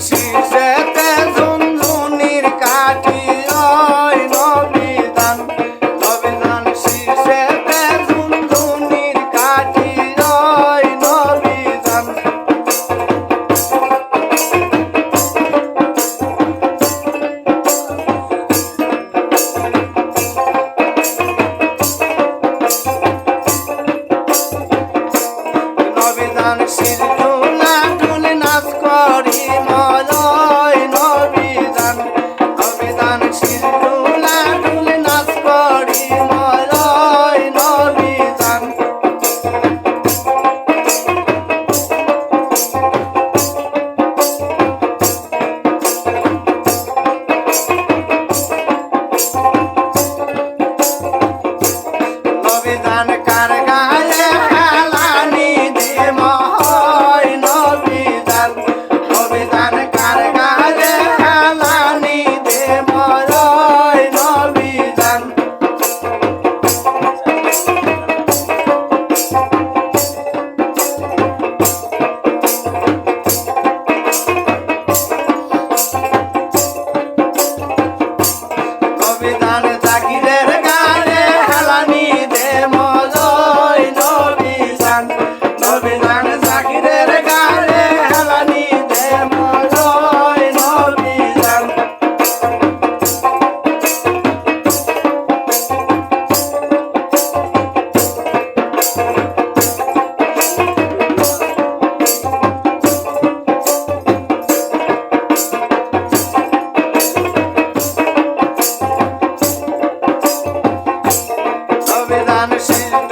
শীর্ষেতে ঝুনঝুনির কাঠি হয় নবিধান নবিধান শীর্ষেতে ঝুনঝুনির কাঠি হয় নবিধান নবিধান শীর্ষ সবে দান জানসি